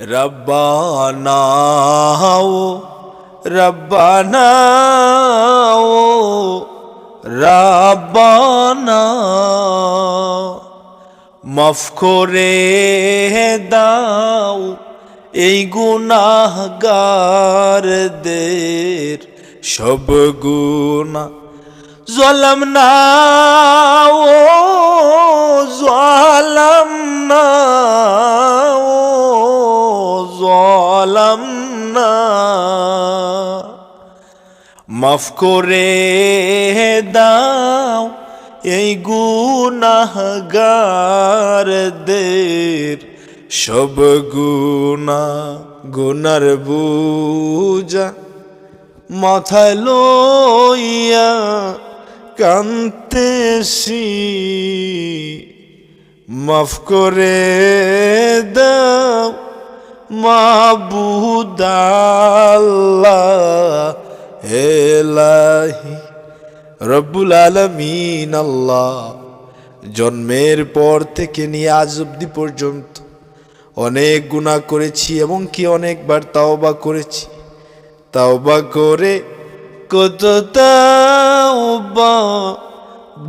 রব্বানা ও রব্বানা। ও রব্বানা মাফ করে দাও এই গুনাহগারদের সব গুনা জলম না জলম না জলম না। মাফ করে দাও এই গুনাহগারদের, সব গুনা, গুনার বুজা মাথায় লইয়া কান্তেছি, মাফ করে দাও মাবুদাল্লাহ এলাহি রব্বুল আলমিন, আল্লাহ জন্মের পর থেকে নিয়ে আজ অব্দি পর্যন্ত অনেক গুণা করেছি এবং কি অনেকবার তাওবা করেছি। তাওবা করে কত তাওবা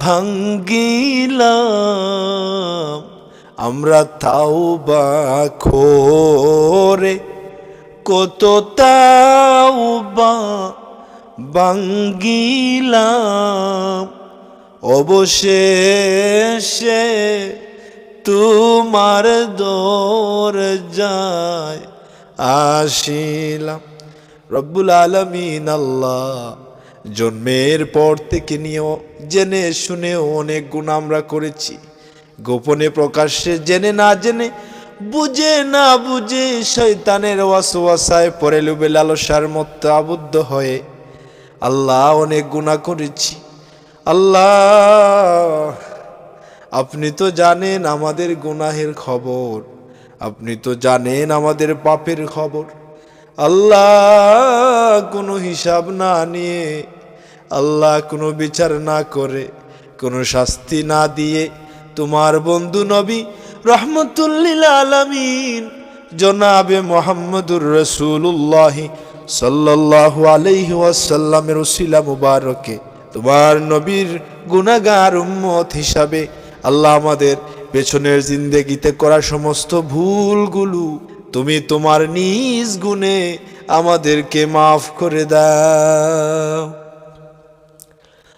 ভাঙ্গিলাম। আমরা তাওবা খোরে, কত তাওবা ভাঙ্গিলাম। অবশেষে তোমার দোর যায়, আসিলাম। রব্বুল আলমিন আল্লাহ জন্মের পর থেকে নিয়েও জেনে শুনেও অনেক গুণ আমরা করেছি। গোপনে প্রকাশ্যে জেনে না জেনে, বুঝে না বুঝে শৈতানের ওয়াসওয়াসায় পরে লুবে লালসার মতো আবদ্ধ হয়ে আল্লাহ অনেক গুণা করেছি। আল্লাহ, আপনি তো জানেন আমাদের গুনাহের খবর। আপনি তো জানেন আমাদের পাপের খবর। আল্লাহ, কোনো হিসাব না নিয়ে আল্লাহ কোনো বিচার না করে, কোনো শাস্তি না দিয়ে তোমার বন্ধু নবী রহমতুল্লিল আলমিন জনাবে মোহাম্মদুর রসুল্লাহি সাল্লাল্লাহু আলাইহি ওয়াসাল্লামের ওসিলা মুবারকে। তোমার নবীর গুনাগার উম্মত হিসাবে আল্লাহ আমাদের পেছনের জিন্দেগিতে করা সমস্ত ভুলগুলো তুমি তোমার নিজ গুণে আমাদেরকে মাফ করে দাও।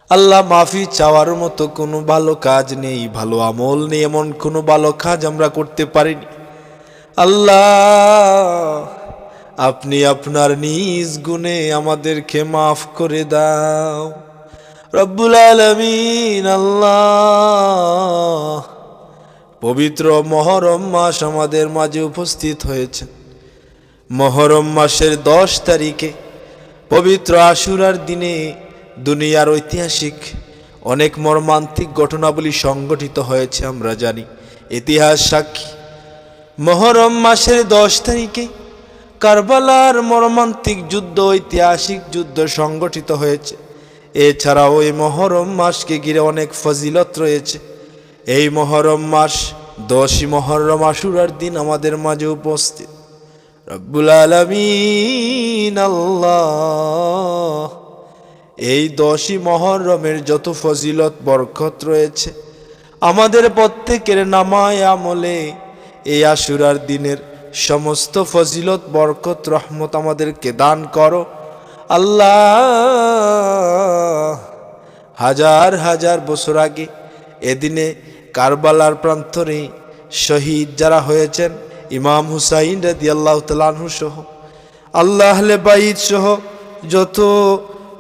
আল্লাহ মাফি চাওয়ার মতো কোনো ভালো কাজ নেই, ভালো আমল নেই, এমন কোনো ভালো কাজ আমরা করতে পারিনি। আল্লাহ, আপনি আপনার নিজ গুণে আমাদেরকে মাফ করে দাও। রব্বুল আলমিন, আল্লাহ, পবিত্র মহরম মাস আমাদের মাঝে উপস্থিত হয়েছে মহরম মাসের দশ তারিখে পবিত্র আশুরার দিনে দুনিয়ার ঐতিহাসিক অনেক মর্মান্তিক ঘটনাবলী সংগঠিত হয়েছে, আমরা জানি। ইতিহাস সাক্ষী, মহরম মাসের দশ তারিখে কারবালার মর্মান্তিক যুদ্ধ, ঐতিহাসিক যুদ্ধ সংগঠিত হয়েছে। এছাড়াও এই মহরম মাসকে ঘিরে অনেক ফজিলত রয়েছে। এই মহরম মাস দশই মহরম আশুরার দিন আমাদের মাঝে উপস্থিত। রব্বুল আলমিন, আল্লাহ। এই দশই মহরমের যত ফজিলত, বরকত রয়েছে, আমাদের প্রত্যেকের নামায় আমলে এই আশুরার দিনের সমস্ত ফজিলত, বরকত, রহমত আমাদেরকে দান করো। আল্লাহ, হাজার হাজার বছর আগে এদিনে কারবালার প্রান্তরে শহীদ যারা হয়েছেন, ইমাম হুসাইন রাদি আল্লাহ তালাহু সহ, আল্লাহ বাইদ সহ যত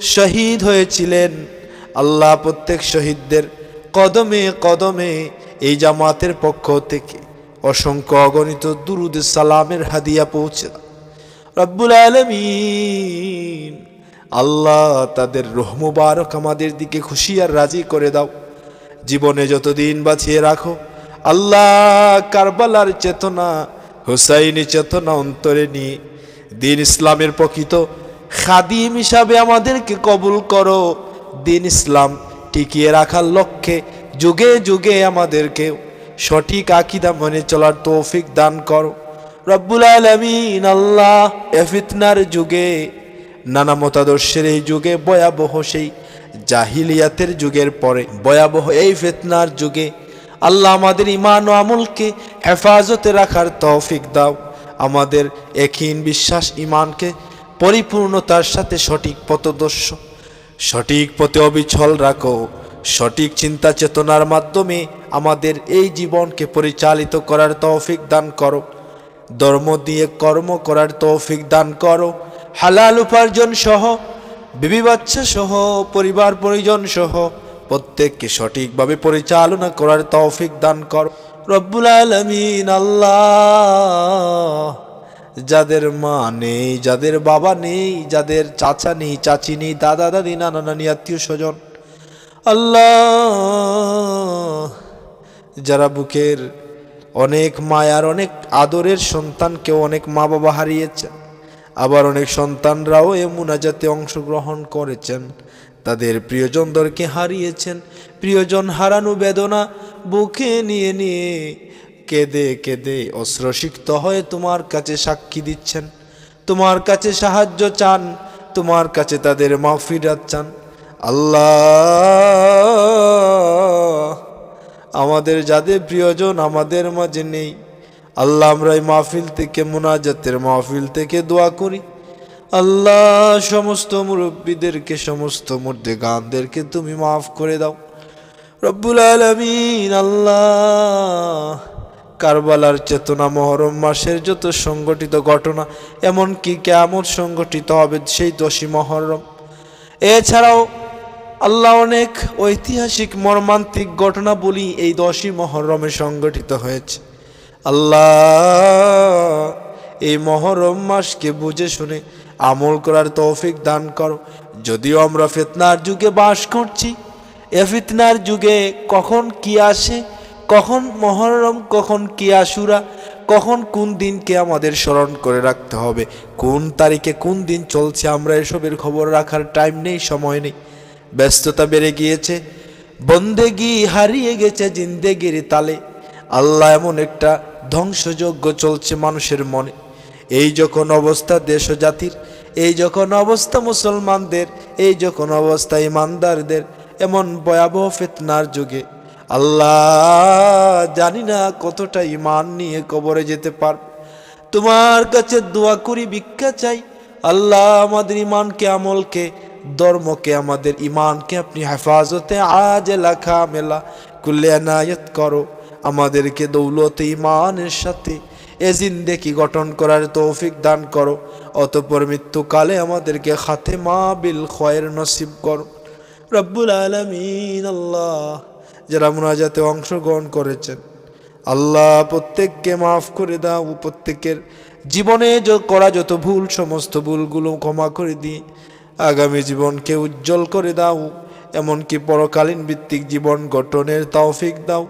শহীদ হয়েছিলেন আল্লাহ প্রত্যেক শহীদদের কদমে কদমে এই জামাতের পক্ষ থেকে অসংখ্য অগণিত দুরুদ সালামের হাদিয়া পৌঁছে। রব্বুল আলমিন, আল্লাহ তাদের রহমুবারক আমাদের দিকে খুশি আর রাজি করে দাও জীবনে যতদিন বাঁচিয়ে রাখো, আল্লাহ কারবালার চেতনা, হুসাইনি চেতনা অন্তরে নিয়ে দিন ইসলামের প্রকৃত খাদিম হিসাবে আমাদেরকে কবুল করো। দিন ইসলাম টিকিয়ে রাখার লক্ষ্যে যুগে যুগে আমাদেরকে সঠিক আকিদা মনে চলার তৌফিক দান করো। রব্বুল আলমিন আল্লাহ এ ফিতনার যুগে, নানা মতাদর্শের এই যুগে, ভয়াবহ সেই জাহিলিয়াতের যুগের পরে, ভয়াবহ এই ফিতনার যুগে আল্লাহ আমাদের ইমান ও আমলকে হেফাজতে রাখার তৌফিক দাও। আমাদের একহীন বিশ্বাস ইমানকে পরিপূর্ণতার সাথে সঠিক পথদর্শ, সঠিক পথে অবিচল রাখো, সঠিক চিন্তা চেতনার মাধ্যমে আমাদের এই জীবনকে পরিচালিত করার তৌফিক দান করো, ধর্ম দিয়ে কর্ম করার তৌফিক দান করো, হালাল উপার্জন সহ, বিবি বাচ্চা সহ, পরিবার পরিজন সহ, প্রত্যেককে সঠিকভাবে পরিচালনা করার তৌফিক দান করো। রব্বুল আলমিন, আল্লাহ। যাদের মা নেই, যাদের বাবা নেই, যাদের চাচা নেই, চাচি নেই, দাদা, দাদি, নানা, নানি, আত্মীয় স্বজন। আল্লাহ! যারা বুকের অনেক মায়ার অনেক আদরের সন্তানকেও অনেক মা বাবা হারিয়েছেন, আবার অনেক সন্তানরাও এ মুনাজাতে অংশগ্রহণ করেছেন। তাদের প্রিয়জনদেরকে হারিয়েছেন। প্রিয়জন হারানো বেদনা বুকে নিয়ে নিয়ে কেঁদে কেঁদে অশ্রসিক্ত হয়ে তোমার কাছে সাক্ষী দিচ্ছেন। তোমার কাছে সাহায্য চান, তোমার কাছে তাদের মাফিরাত চান। আল্লাহ, আমাদের যাদের প্রিয়জন আমাদের মাঝে নেই। আল্লাহ, আমরা এই মাহফিল থেকে, মোনাজাতের মাহফিল থেকে দোয়া করি। আল্লাহ, সমস্ত মুরব্বীদেরকে, সমস্ত মুর্দে গানদেরকে তুমি মাফ করে দাও। রব্বুল আলমিন, আল্লাহ। কারবালার চেতনা মহরম মাসের যত সংগঠিত ঘটনা, এমনকি কেমন সংগঠিত হবে সেই দোষী মহরম। এছাড়াও আল্লাহ অনেক ঐতিহাসিক মর্মান্তিক ঘটনা বলি এই দশই মহরমে সংগঠিত হয়েছে। আল্লাহ এই মহরম মাসকে বুঝে শুনে আমল করার তৌফিক দান করো। যদিও আমরা ফেতনার যুগে বাস করছি, এ ফিতনার যুগে কখন কি আসে কখন মহরম, কখন কি আশুরা, কখন কোন দিনকে আমাদের স্মরণ করে রাখতে হবে, কোন তারিখে কোন দিন চলছে আমরা এসবের খবর রাখার টাইম নেই, সময় নেই। ব্যস্ততা বেড়ে গিয়েছে, বন্দেগি হারিয়ে গেছে জিন্দেগির তালে। আল্লাহ এমন একটা ধ্বংসযজ্ঞ চলছে মানুষের মনে। এই যখন অবস্থা দেশ জাতির, এই যখন অবস্থা মুসলমানদের, এই যখন অবস্থা ইমানদারদের, এমন ভয়াবহ ফেতনার যুগে আল্লাহ, জানি না কতটা ইমান নিয়ে কবরে যেতে পার। তোমার কাছে দোয়া করি, ভিক্ষা চাই। আল্লাহ আমাদের ইমানকে আমলকে, ধর্মকে আমাদের ইমানকে আপনি হেফাজতে, আজ লেখা মেলা কুল্লে করো। আমাদেরকে দৌলতে ইমানের সাথে, এ জিন্দেকি গঠন করার তৌফিক দান করো। অতপর মৃত্যুকালে আমাদেরকে খাতে মা বিল খয়ের নসিব করো। রব্বুল আলমিন, আল্লাহ। যারা মুনাজাতে অংশগ্রহণ করেছেন। আল্লাহ প্রত্যেককে মাফ করে দাও, প্রত্যেকের জীবনে করা যত ভুল, সমস্ত ভুলগুলো ক্ষমা করে দিই আগামী জীবনকে উজ্জ্বল করে দাও, এমনকি পরকালীন ভিত্তিক জীবন গঠনের তৌফিক দাও।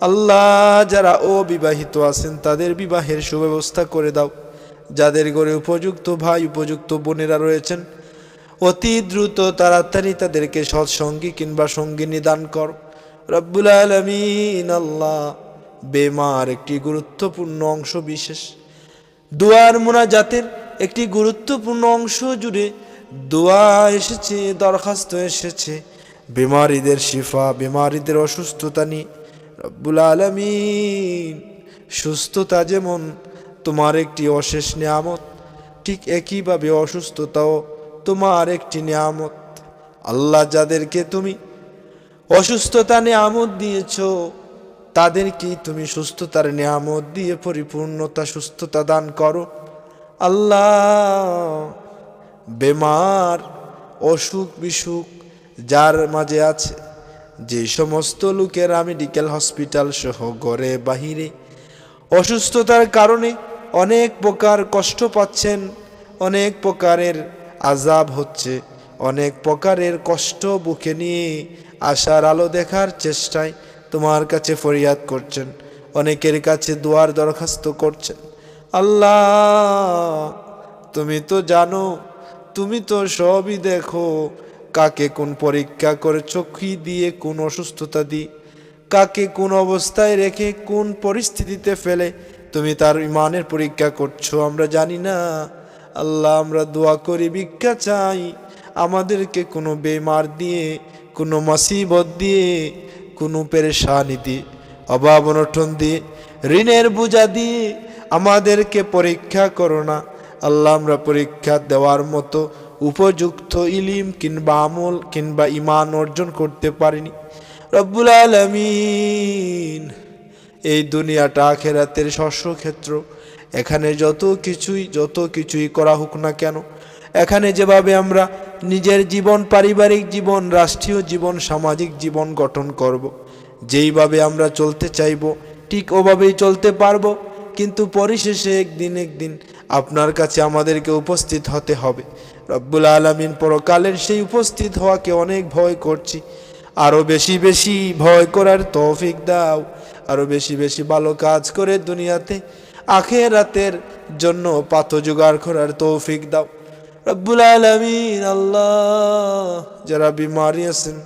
আল্লাহ যারা অবিবাহিত আছেন, তাদের বিবাহের সুব্যবস্থা করে দাও। যাদের ঘরে উপযুক্ত ভাই, উপযুক্ত বোনেরা রয়েছেন, অতি দ্রুত তাড়াতাড়ি তাদেরকে সৎসঙ্গী কিংবা সঙ্গিনী দান কর। রব্বুল আলমিন, আল্লাহ বেমার একটি গুরুত্বপূর্ণ অংশ বিশেষ। দুয়ার মোনাজাতের একটি গুরুত্বপূর্ণ অংশ জুড়ে দোয়া এসেছে, দরখাস্ত এসেছে। বেমারিদের শিফা, বেমারিদের অসুস্থতা নিয়ে। রব্বুল আলমিন, সুস্থতা যেমন তোমার একটি অশেষ নিয়ামত, ঠিক একইভাবে অসুস্থতাও তোমার একটি নিয়ামত। আল্লাহ যাদেরকে তুমি অসুস্থতা নিয়ামত দিয়েছ, তাদেরকেই তুমি সুস্থতার নিয়ামত দিয়ে পরিপূর্ণতা, সুস্থতা দান করো। আল্লাহ বেমার, অসুখ বিসুখ যার মাঝে আছে, যে সমস্ত লোকেরা মেডিকেল হসপিটাল সহ ঘরে বাহিরে অসুস্থতার কারণে অনেক প্রকার কষ্ট পাচ্ছেন, অনেক প্রকারের আজাব হচ্ছে। অনেক প্রকারের কষ্ট বুকে নিয়ে আশার আলো দেখার চেষ্টায় তোমার কাছে ফরিয়াদ করছেন। অনেকের কাছে দোয়ার দরখাস্ত করছেন। আল্লাহ, তুমি তো জানো, তুমি তো সবই দেখো। কাকে কোন পরীক্ষা করেছ, কি দিয়ে কোন অসুস্থতা দিয়ে? কাকে কোন অবস্থায় রেখে কোন পরিস্থিতিতে ফেলে তুমি তার ইমানের পরীক্ষা করছ, আমরা জানি না। আল্লাহ, আমরা দোয়া করি, ভিক্ষা চাই। আমাদেরকে কোনো বেমার দিয়ে, কোনো মুসিবত দিয়ে, কোনো পেরেশানি দিয়ে, অভাব অনটন দিয়ে, ঋণের বোঝা দিয়ে আমাদেরকে পরীক্ষা করো না। আল্লাহ আমরা পরীক্ষা দেওয়ার মতো উপযুক্ত ইলিম কিংবা আমল কিংবা ইমান অর্জন করতে পারিনি। রব্বুল আলমিন, এই দুনিয়াটা আখেরাতের শস্যক্ষেত্র এখানে যত কিছুই যত কিছুই করা হোক না কেন এখানে যেভাবে আমরা নিজের জীবন, পারিবারিক জীবন, রাষ্ট্রীয় জীবন, সামাজিক জীবন গঠন করব। যেইভাবে আমরা চলতে চাইব, ঠিক ওভাবেই চলতে পারব, কিন্তু পরিশেষে একদিন একদিন আপনার কাছে আমাদেরকে উপস্থিত হতে হবে। রব্বুল আলমিন পরকালের সেই উপস্থিত হওয়াকে অনেক ভয় করছি। আরও বেশি বেশি ভয় করার তৌফিক দাও। আরও বেশি বেশি ভালো কাজ করে দুনিয়াতে, আখেরাতের জন্য পাথ জোগাড় করার তৌফিক দাও। রব্বুল আলমিন, আল্লাহ। যারা বিমারি আছেন,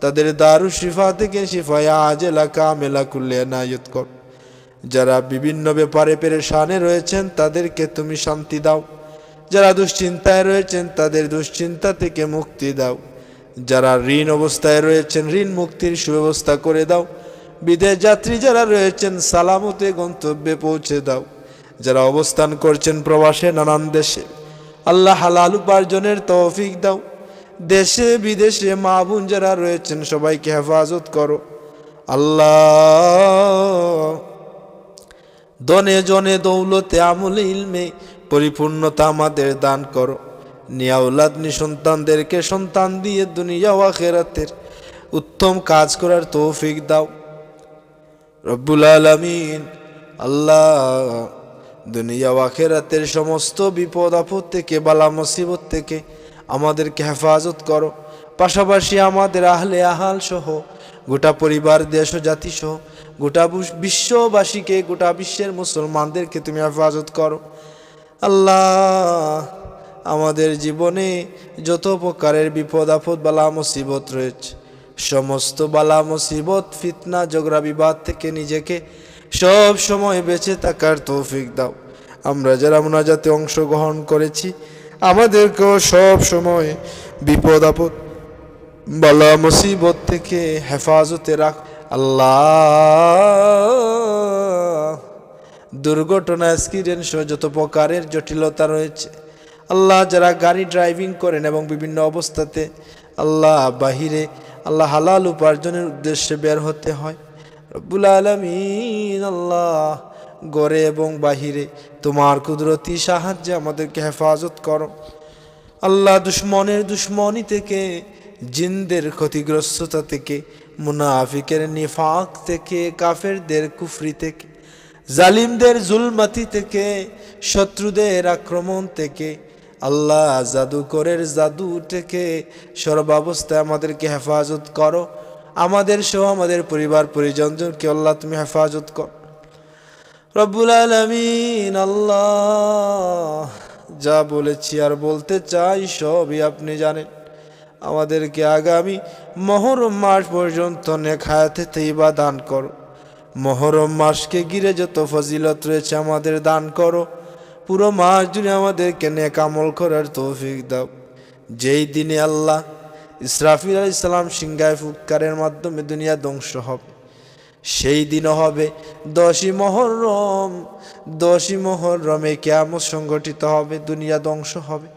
তাদের দারু শিফা থেকে শিফায়া আজেলা কামেলা কুল্লে নায়ত কর। যারা বিভিন্ন ব্যাপারে পেরে পেরেশানে রয়েছেন, তাদেরকে তুমি শান্তি দাও। যারা দুশ্চিন্তায় রয়েছেন, তাদের দুশ্চিন্তা থেকে মুক্তি দাও। যারা ঋণ অবস্থায় রয়েছেন, ঋণ মুক্তির সুব্যবস্থা করে দাও। বিদেশ যাত্রী যারা রয়েছেন, সালামতে গন্তব্যে পৌঁছে দাও। যারা অবস্থান করছেন প্রবাসে, নানান দেশে আল্লাহ হালাল উপার্জনের তৌফিক দাও। দেশে, বিদেশে মা বোন যারা রয়েছেন, সবাইকে হেফাজত করো। আল্লাহ দনে জনে দৌলতে আমলে ইলমে পরিপূর্ণতা আমাদের দান করো। নিয়াউলাদ সন্তানদেরকে সন্তান দিয়ে দুনিয়া ও আখেরাতের উত্তম কাজ করার তৌফিক দাও। রব্বুল আলমিন, আল্লাহ দুনিয়া ও আখেরাতের সমস্ত বিপদ, আপদ থেকে, বালা, মুসিবত থেকে আমাদেরকে হেফাজত করো। পাশাপাশি আমাদের আহলে আহাল সহ, গোটা পরিবার, দেশ ও জাতি সহ, গোটা বিশ্ববাসীকে, গোটা বিশ্বের মুসলমানদেরকে তুমি হেফাজত করো। আল্লাহ, আমাদের জীবনে যত প্রকারের বিপদ, আপদ, বালা, মুসিবত রয়েছে, সমস্ত বালা, মুসিবত, ফিতনা জগরা বিবাদ থেকে নিজেকে সব সময় বেঁচে থাকার তৌফিক দাও। আমরা যারা মোনাজাতে অংশগ্রহণ করেছি, আমাদেরকেও সব সময় বিপদ আপদ, বালা মুসিবত থেকে হেফাজতে রাখ। আল্লাহ, দুর্ঘটনা, অ্যাক্সিডেন্ট সহ যত প্রকারের জটিলতা রয়েছে, আল্লাহ যারা গাড়ি ড্রাইভিং করেন এবং বিভিন্ন অবস্থাতে আল্লাহ বাহিরে, আল্লাহ হালাল উপার্জনের উদ্দেশ্যে বের হতে হয় রব্বুল আলমিন, আল্লাহ গড়ে এবং বাহিরে তোমার কুদরতি সাহায্যে আমাদেরকে হেফাজত করো। আল্লাহ দুশ্মনের দুশ্মনী থেকে, জিনদের ক্ষতিগ্রস্ততা থেকে, মুনাফিকের নিফাক থেকে, কাফেরদের কুফরি থেকে, জালিমদের জুলমাতি থেকে, শত্রুদের আক্রমণ থেকে, আল্লাহ জাদুকরের জাদু থেকে সর্বাবস্থায় আমাদেরকে হেফাজত করো। আমাদের সহ আমাদের পরিবার পরিজনজনকে আল্লাহ তুমি হেফাজত কর। রব্বুল আলমিন, আল্লাহ যা বলেছি আর বলতে চাই সবই আপনি জানেন। আমাদেরকে আগামী মহরম মাস পর্যন্ত নেখায়াতে তেইবা দান করো। মহরম মাসকে ঘিরে যত ফজিলত রয়েছে আমাদের দান করো। পুরো মাস জুড়ে আমাদেরকে নেক আমল করার তৌফিক দাও। যেই দিনে আল্লাহ ইসরাফিল আলাইহিস সালাম সিংগায় ফুৎকারের মাধ্যমে দুনিয়া ধ্বংস হবে। সেই দিনও হবে দশই মহরম। দশই মহরমে কেমন সংগঠিত হবে, দুনিয়া ধ্বংস হবে।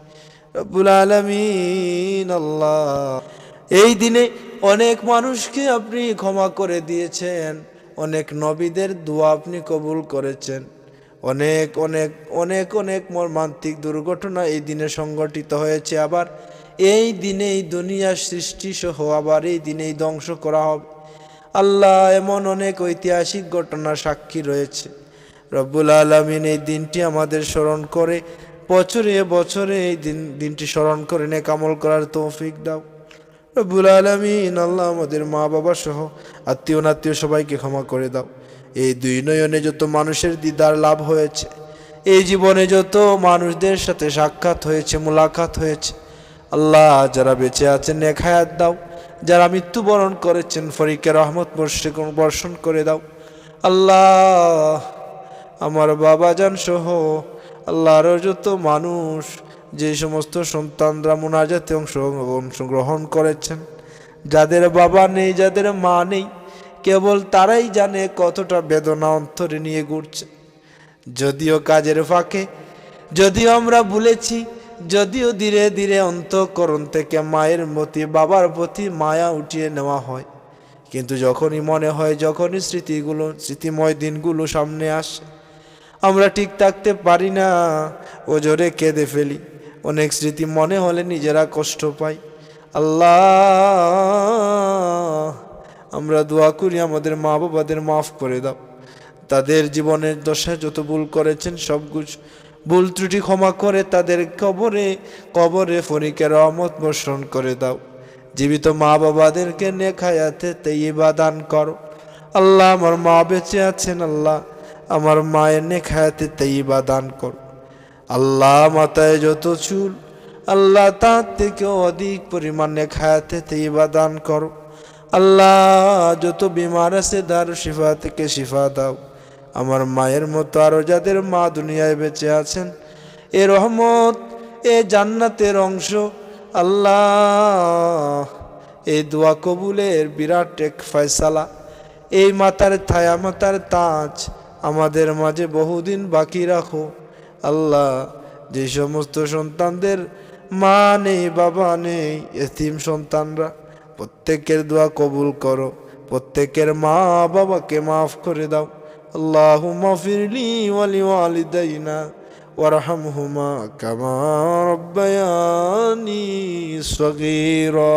এই দিনে অনেক মানুষকে আপনি ক্ষমা করে দিয়েছেন, অনেক নবীদের দোয়া আপনি কবুল করেছেন। অনেক অনেক অনেক অনেক মর্মান্তিক দুর্ঘটনা এই দিনে সংগঠিত হয়েছে। আবার এই দিনেই এই দুনিয়ার সৃষ্টি সহ আবার এই দিনেই ধ্বংস করা হবে। আল্লাহ এমন অনেক ঐতিহাসিক ঘটনার সাক্ষী রয়েছে। রব্বুল আলমিন এই দিনটি আমাদের স্মরণ করে, বছরে বছরে এই দিন, দিনটি স্মরণ করে নে কামল করার তৌফিক দাও। রব্বুল আলমিন, আল্লাহ আমাদের মা বাবা সহ আত্মীয় নাত্মীয় সবাইকে ক্ষমা করে দাও। এই দুই নয়নে যত মানুষের দিদার লাভ হয়েছে, এই জীবনে যত মানুষদের সাথে সাক্ষাৎ হয়েছে, মোলাকাত হয়েছে আল্লাহ যারা বেঁচে আছেন, নেক হায়াত দাও। যারা মৃত্যুবরণ করেছেন, ফরিকের রহমত বর্ষে বর্ষণ করে দাও। আল্লাহ আমার বাবাজান সহ আল্লাহর যত মানুষ, যে সমস্ত সন্তানরা মোনাজাতে অংশ অংশগ্রহণ করেছেন, যাদের বাবা নেই, যাদের মা নেই, কেবল তারাই জানে কতটা বেদনা অন্তরে নিয়ে ঘুরছে। যদিও কাজের ফাঁকে, যদিও আমরা ভুলেছি যদিও ধীরে ধীরে অন্তঃকরণ থেকে মায়ের প্রতি বাবার প্রতি মায়া উঠিয়ে নেওয়া হয়। কিন্তু যখনই মনে হয়, যখনই স্মৃতিগুলো, স্মৃতিময় দিনগুলো সামনে আসে, আমরা ঠিক থাকতে পারি না, ও জোরে কেঁদে ফেলি। অনেক স্মৃতি মনে হলে নিজেরা কষ্ট পাই। আল্লাহ, আমরা দোয়া করি, আমাদের মা বাবাদের মাফ করে দাও। তাদের জীবনের দশায় যত ভুল করেছেন, সব কিছু ভুল ত্রুটি ক্ষমা করে তাদের কবরে কবরে ফরিকের রহমত বর্ষণ করে দাও। জীবিত মা বাবাদেরকে নেখায়াতে তেইবা দান করো। আল্লাহ আমার মা বেঁচে আছেন আল্লাহ, আমার মায়ের নেখায়াতে তেইবা দান করো। আল্লাহ মাতায় যত চুল, আল্লাহ তার থেকে অধিক পরিমাণে খায়াতে তেইবা দান করো। আল্লাহ যত বিমার আছে দারু শিফা থেকে শিফা দাও। আমার মায়ের মতো আরও যাদের মা দুনিয়ায় বেঁচে আছেন, এ রহমত, এ জান্নাতের অংশ, আল্লাহ এই দোয়া কবুলের বিরাট এক ফয়সালা। এই মাতার ছায়া মাতার তাজ আমাদের মাঝে বহুদিন বাকি রাখো। আল্লাহ, যে সমস্ত সন্তানদের মা নেই, বাবা নেই, এতিম সন্তানরা, প্রত্যেকের দোয়া কবুল করো। প্রত্যেকের মা বাবাকে মাফ করে দাও। আল্লাহ মাফিরলি ওয়ালি ওয়ালিদাইনা ওয়ারহামহুমা কামা রব্বায়ানি সগীরা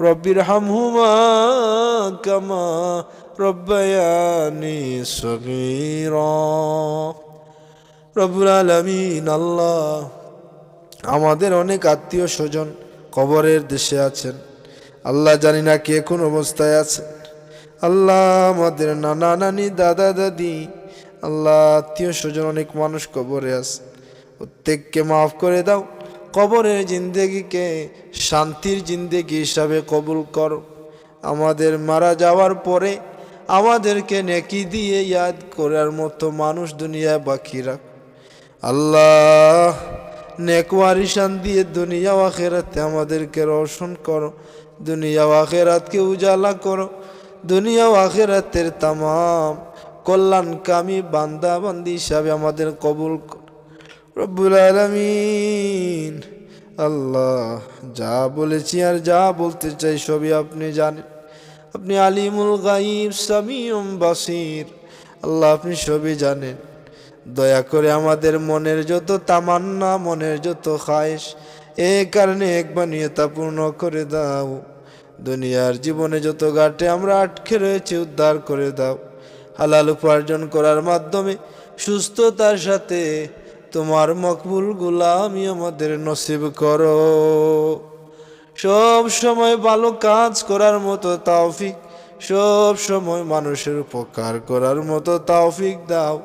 রব্বির হামহুমা কামা রব্বায়ানি সগীরা রব্বুল আলমিন আল্লাহ আমাদের অনেক আত্মীয় স্বজন কবরের দেশে আছেন। আল্লাহ জানি না কে কোন অবস্থায় আছেন। আল্লাহ আমাদের নানা নানি, দাদা দাদি, আল্লাহ আত্মীয় স্বজন অনেক মানুষ কবরে আছে। প্রত্যেককে মাফ করে দাও। কবরের জিন্দেগিকে শান্তির জিন্দেগি হিসাবে কবুল করো। আমাদের মারা যাওয়ার পরে আমাদেরকে নেকি দিয়ে ইয়াদ করার মতো মানুষ দুনিয়ায় বাকি রাখ। আল্লাহ নেকওয়ারিশান দিয়ে দুনিয়া আখেরাতে আমাদেরকে রোশন করো। দুনিয়া আখেরাতকে উজালা করো। দুনিয়া আখেরাতের তাম কল্যাণকামী বান্দা বান্দি হিসাবে আমাদের কবুল রব্বুল আলমিন। আল্লাহ যা বলেছি আর যা বলতে চাই সবই আপনি জানেন। আপনি আলিমুল গাইব সামিউম বাসির, আল্লাহ আপনি সবই জানেন। দয়া করে আমাদের মনের যত তামান্না, মনের যত খায়েশ, এ কারণে একবার নিয়তা পূর্ণ করে দাও। দুনিয়ার জীবনে যত ঘাটে আমরা আটকে রয়েছে, উদ্ধার করে দাও। হালাল উপার্জন করার মাধ্যমে সুস্থতার সাথে তোমার মকবুল গুলামি আমাদের নসিব করো। সব সময় ভালো কাজ করার মতো তাওফিক সব সময় মানুষের উপকার করার মতো তাওফিক দাও।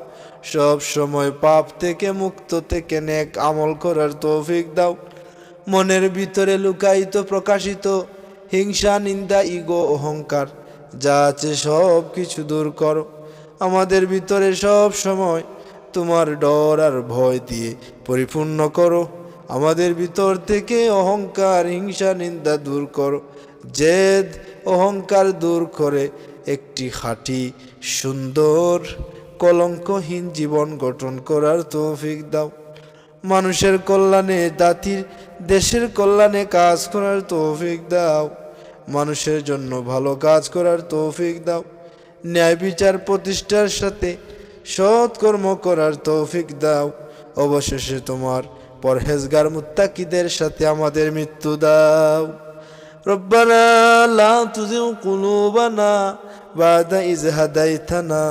সব সময় পাপ থেকে মুক্ত থেকে নেক আমল করার তৌফিক দাও। মনের ভিতরে লুকায়িত, প্রকাশিত হিংসা, নিন্দা, ইগো, অহংকার, যা আছে সব কিছু দূর করো। আমাদের ভিতরে সব সময় তোমার ডর আর ভয় দিয়ে পরিপূর্ণ করো। আমাদের ভিতর থেকে অহংকার, হিংসা, নিন্দা দূর করো। জেদ, অহংকার দূর করে একটি খাঁটি, সুন্দর, কলঙ্কহীন জীবন গঠন করার তৌফিক দাও। মানুষের কল্যাণে, জাতির, দেশের কল্যাণে কাজ করার তৌফিক দাও। মানুষের জন্য ভালো কাজ করার তৌফিক দাও ন্যায় বিচার প্রতিষ্ঠার সাথে সৎকর্ম করার তৌফিক দাও অবশেষে তোমার পরহেজগার মুত্তাকিদের সাথে আমাদের মৃত্যু দাও ربنا لا تزغ قلوبنا بعد إذ هديتنا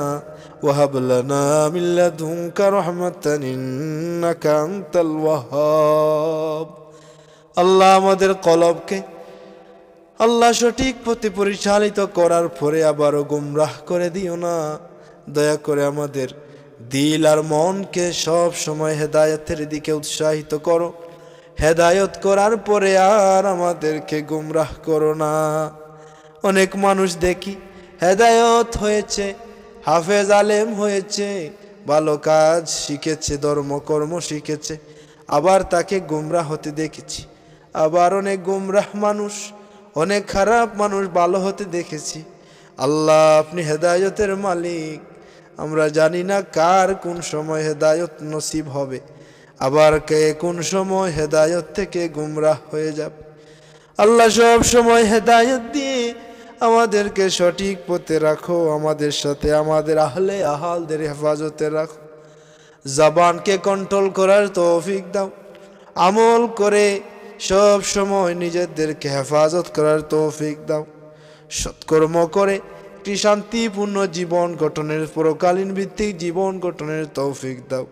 وهب لنا من لدنك رحمة إنك أنت الوهاب আল্লাহ আমাদের কলবকে আল্লাহ সঠিক পথে পরিচালিত করার পরে আবারও গুমরাহ করে দিও না। দয়া করে আমাদের দিল আর মনকে সব সময় হেদায়তের দিকে উৎসাহিত করো। হেদায়ত করার পরে আর আমাদেরকে গুমরাহ করো না। অনেক মানুষ দেখি হেদায়ত হয়েছে, হাফেজ আলেম হয়েছে, ভালো কাজ শিখেছে, ধর্মকর্ম শিখেছে। আবার তাকে গুমরাহ হতে দেখেছি। আবার অনেক গুমরাহ মানুষ অনেক খারাপ মানুষ ভালো হতে দেখেছি। আল্লাহ আপনি হেদায়তের মালিক। আমরা জানি না কার কোন সময় হেদায়ত নসিব হবে। আবার কে কোন সময় হেদায়ত থেকে গুমরাহ হয়ে যাবে। আল্লাহ সব সময় হেদায়ত দিয়ে আমাদেরকে সঠিক পথে রাখো, আমাদের সাথে আমাদের আহলে আহালদের হেফাজতে রাখো। জবানকে কন্ট্রোল করার তৌফিক দাও। আমল করে সব সময় নিজেদেরকে হেফাজত করার তৌফিক দাও সৎকর্ম করে একটি শান্তিপূর্ণ জীবন গঠনের পরকালীন ভিত্তিক জীবন গঠনের তৌফিক দাও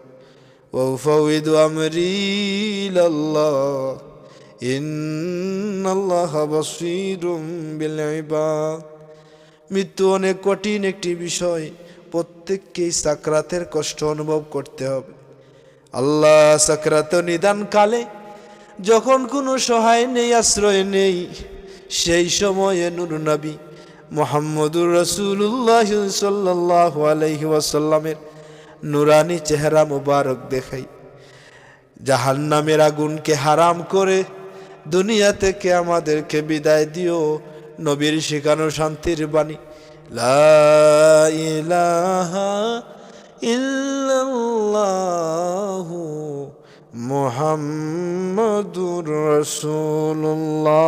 وأفوض أمري إلى الله إن الله بصير بالعباد মৃত্যু অনেক কঠিন একটি বিষয় প্রত্যেককেই সাকরাতের কষ্ট অনুভব করতে হবে আল্লাহ সাকরাত নিদান কালে যখন কোনো সহায় নেই, আশ্রয় নেই, সেই সময়ে নুর নবী মোহাম্মদুর রসুল্লাহ সাল্লাহ আলহি ওয়াসাল্লামের নুরানি চেহারা মুবারক দেখাই। জাহান্নামের আগুনকে হারাম করে দুনিয়া থেকে আমাদেরকে বিদায় দিও, নবীর শেখানো শান্তির বাণী। লা ইলাহা ইল্লাল্লাহু মোহাম্মদুর রসুল্লাহ